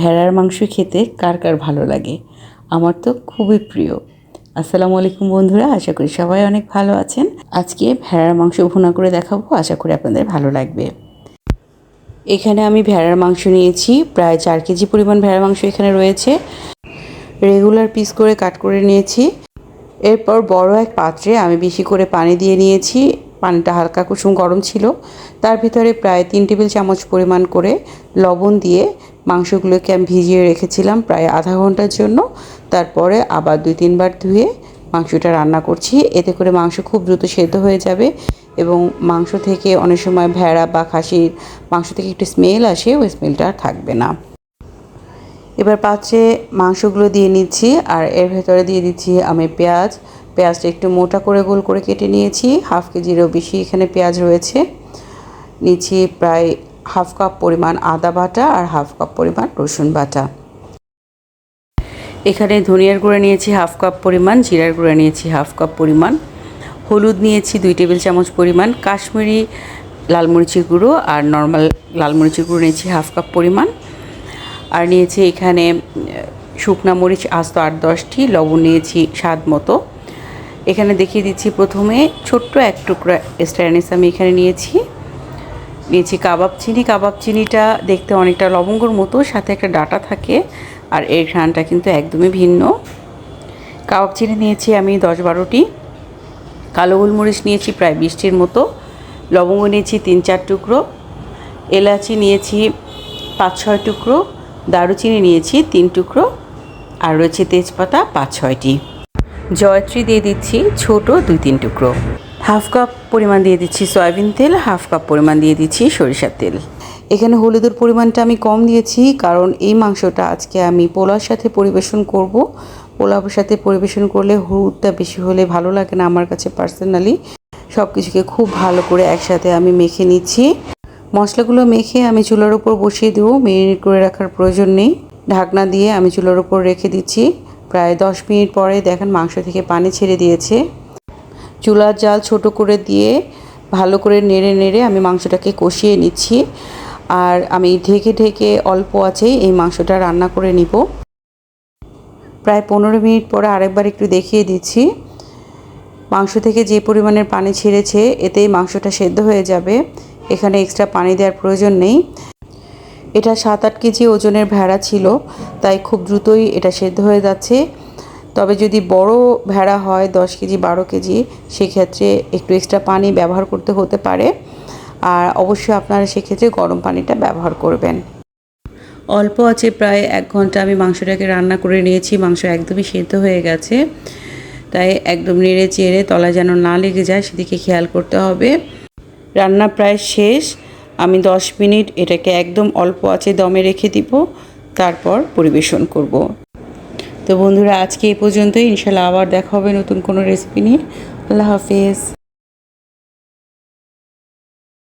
ভেড়ার মাংস খেতে কার কার ভালো লাগে? আমার তো খুবই প্রিয়। আসসালামু আলাইকুম বন্ধুরা, আশা করি সবাই অনেক ভালো আছেন। আজকে ভেড়ার মাংস ভুনা করে দেখাবো, আশা করি আপনাদের ভালো লাগবে। এখানে আমি ভেড়ার মাংস নিয়েছি, প্রায় চার কেজি পরিমাণ ভেড়ার মাংস এখানে রয়েছে। রেগুলার পিস করে কাট করে নিয়েছি। এরপর বড় এক পাত্রে আমি বেশি করে পানি দিয়ে নিয়েছি। পানিটা হালকা কুসুম গরম ছিল। তার ভিতরে প্রায় তিন টেবিল চামচ পরিমাণ করে লবণ দিয়ে মাংসগুলোকে আমি ভিজিয়ে রেখেছিলাম প্রায় আধা ঘণ্টার জন্য। তারপরে আবার দুই তিনবার ধুয়ে মাংসটা রান্না করছি। এতে করে মাংস খুব দ্রুত সেদ্ধ হয়ে যাবে এবং মাংস থেকে অনেক সময় ভেড়া বা খাসির মাংস থেকে একটু স্মেল আসে, ওই স্মেলটা আর থাকবে না। এবার পাত্রে মাংসগুলো দিয়ে নিচ্ছি আর এর ভেতরে দিয়ে দিচ্ছি আমি পেঁয়াজ পেঁয়াজটা একটু মোটা করে গোল করে কেটে নিয়েছি। হাফ কেজিরও বেশি এখানে পেঁয়াজ রয়েছে। নিচ্ছি প্রায় হাফ কাপ পরিমাণ আদা বাটা আর হাফ কাপ পরিমাণ রসুন বাটা। এখানে ধনিয়ার গুঁড়া নিয়েছি হাফ কাপ পরিমাণ, জিরার গুঁড়া নিয়েছি হাফ কাপ পরিমাণ। হলুদ নিয়েছি দুই টেবিল চামচ পরিমাণ, কাশ্মীরি লাল মরিচের গুঁড়ো আর নর্মাল লাল মরিচের গুঁড়ো নিয়েছি হাফ কাপ পরিমাণ। আর নিয়েছি এখানে শুকনা মরিচ আস্ত আট দশটি, লবণ নিয়েছি স্বাদ মতো। এখানে দেখিয়ে দিচ্ছি প্রথমে ছোট্ট এক টুকরা স্ট্যানিস আমি এখানে নিয়েছি। নিয়েছি কাবাব চিনি। কাবাব চিনিটা দেখতে অনেকটা লবঙ্গর মতো, সাথে একটা ডাটা থাকে আর এর ঘ্রাণটা কিন্তু একদমই ভিন্ন। কাবাব চিনি নিয়েছি আমি দশ বারোটি। কালো গোলমরিচ নিয়েছি প্রায় বিশটির মতো। লবঙ্গ নিয়েছি তিন চার টুকরো। এলাচি নিয়েছি পাঁচ ছয় টুকরো। দারুচিনি নিয়েছি তিন টুকরো। আর রয়েছে তেজপাতা পাঁচ ছয়টি। জয়ত্রী দিয়ে দিচ্ছি ছোট দুই তিন টুকরো। হাফ কাপ পরিমাণ দিয়ে দিচ্ছি সয়াবিন তেল, হাফ কাপ পরিমাণ দিয়ে দিচ্ছি সরিষার তেল। এখানে হলুদের পরিমাণটা আমি কম দিয়েছি কারণ এই মাংসটা আজকে আমি পোলাওর সাথে পরিবেশন করব। পোলাওর সাথে পরিবেশন করলে হলুদটা বেশি হলে ভালো লাগে না আমার কাছে পার্সোনালি। সব কিছুকে খুব ভালো করে একসাথে আমি মেখে নিচ্ছি। মশলাগুলো মেখে আমি চুলার উপর বসিয়ে দেবো, মেরিনেট করে রাখার প্রয়োজন নেই। ঢাকনা দিয়ে আমি চুলার উপর রেখে দিচ্ছি। প্রায় দশ মিনিট পরে দেখেন মাংস থেকে পানি ছেড়ে দিয়েছে। চুলার জাল ছোট করে দিয়ে ভালো করে নেড়ে নেড়ে আমি মাংসটাকে কষিয়ে নিচ্ছি। আর আমি ঢেকে ঢেকে অল্প আছেই এই মাংসটা রান্না করে নিব। প্রায় পনেরো মিনিট পরে আরেকবার একটু দেখিয়ে দিচ্ছি। মাংস থেকে যে পরিমাণের পানি ছেড়েছে, এতেই মাংসটা সেদ্ধ হয়ে যাবে। এখানে এক্সট্রা পানি দেওয়ার প্রয়োজন নেই। এটা সাত আট কেজি ওজনের ভেড়া ছিল, তাই খুব দ্রুতই এটা সেদ্ধ হয়ে যাচ্ছে। তবে যদি বড় ভেড়া হয়, দশ কেজি, বারো কেজি, সেক্ষেত্রে একটু এক্সট্রা পানি ব্যবহার করতে হতে পারে। আর অবশ্যই আপনারা সেক্ষেত্রে গরম পানিটা ব্যবহার করবেন। অল্প আছে প্রায় এক ঘণ্টা আমি মাংসটাকে রান্না করে নিয়েছি, মাংস একদমই সেদ্ধ হয়ে গেছে। তাই একদম নেড়ে চেড়ে তলা যেন না লেগে যায়, সেদিকে খেয়াল করতে হবে। রান্না প্রায় শেষ। আমি দশ মিনিট এটাকে একদম অল্প আছে দমে রেখে দিব, তারপর পরিবেশন করব। তো বন্ধুরা, আজকে এই পর্যন্তই। ইনশাল্লাহ আবার দেখা হবে নতুন কোনো রেসিপি নিয়ে। আল্লাহ হাফেজ।